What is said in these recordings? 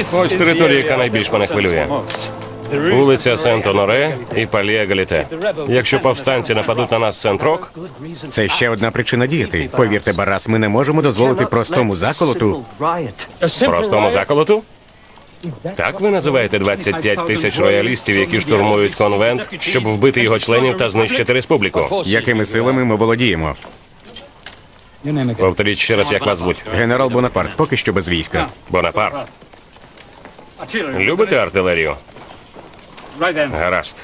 Ось територія, яка найбільш мене хвилює. Вулиця Сент-Оноре і Палія Галіте. Якщо повстанці нападуть на нас Сент-Рок, Це ще одна причина діяти. Повірте, Барас, ми не можемо дозволити простому заколоту. простому заколоту? Так ви називаєте 25 тисяч роялістів, які штурмують конвент, щоб вбити його членів та знищити республіку. Якими силами ми володіємо? Повторіть ще раз, як вас звуть. Генерал Бонапарт поки що без війська. Бонапарт. Любите артилерію? Гаразд.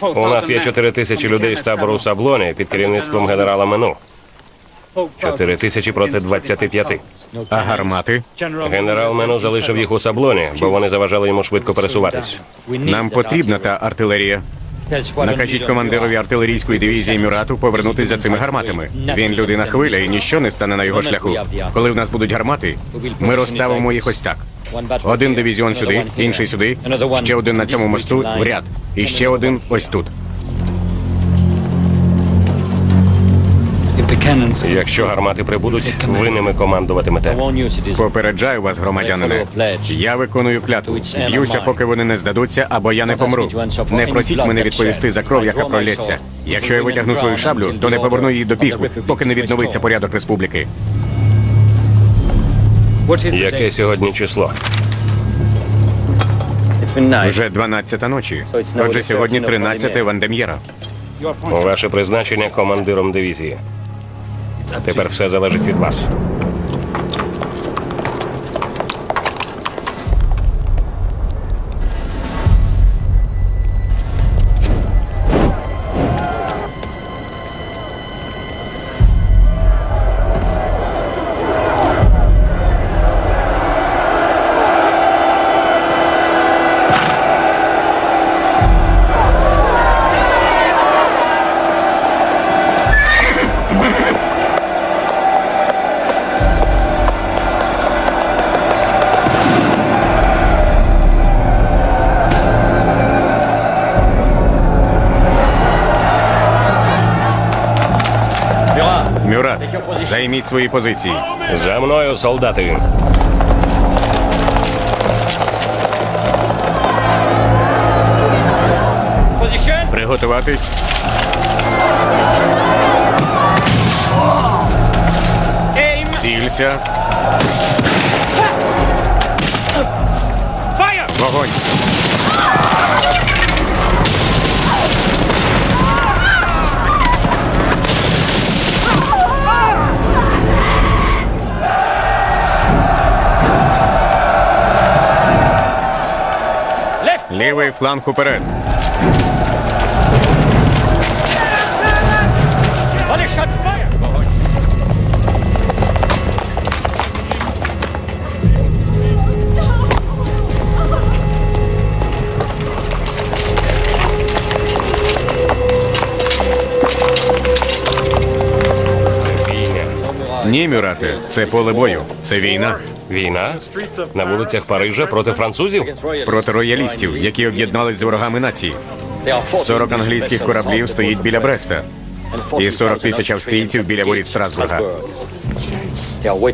У нас є 4 тисячі людей з табору Саблоні під керівництвом генерала Мену. 4 тисячі проти 25. А гармати? Генерал Мену залишив їх у Саблоні, бо вони заважали йому швидко пересуватись. Нам потрібна та артилерія. Накажіть командирові артилерійської дивізії Мюрату повернутися за цими гарматами. Він людина хвиля і ніщо не стане на його шляху. Коли в нас будуть гармати, ми розставимо їх ось так. Один дивізіон сюди, інший сюди, ще один на цьому мосту в ряд, і ще один ось тут. Якщо гармати прибудуть, ви ними командуватимете. Попереджаю вас, громадянине. Я виконую клятву. Б'юся, поки вони не здадуться, або я не помру. Не просіть мене відповісти за кров, яка пролється. Якщо я витягну свою шаблю, то не поверну її до піхви, поки не відновиться порядок республіки. Яке сьогодні число? Вже 12 ночі. Отже, сьогодні 13 Вандем'єра. Ваше призначення командиром дивізії. Тепер все залежить від вас. Мюрат, займіть свої позиції. За мною, солдати. Приготуватись. Цілься. Вогонь. Лівий фланг уперед. Ні, Мюрате, це поле бою. Це війна Війна на вулицях Парижа проти французів. проти роялістів, які об'єднались з ворогами нації. 40 англійських кораблів стоїть біля Бреста, і 40 тисяч австрійців біля воріт Страсбурга.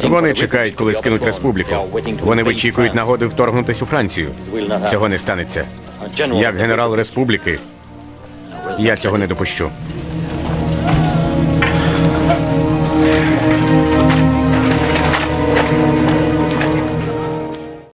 Вони чекають, коли скинуть республіку. Вони вичікують нагоди вторгнутись у Францію. Цього не станеться. Як генерал республіки, я цього не допущу.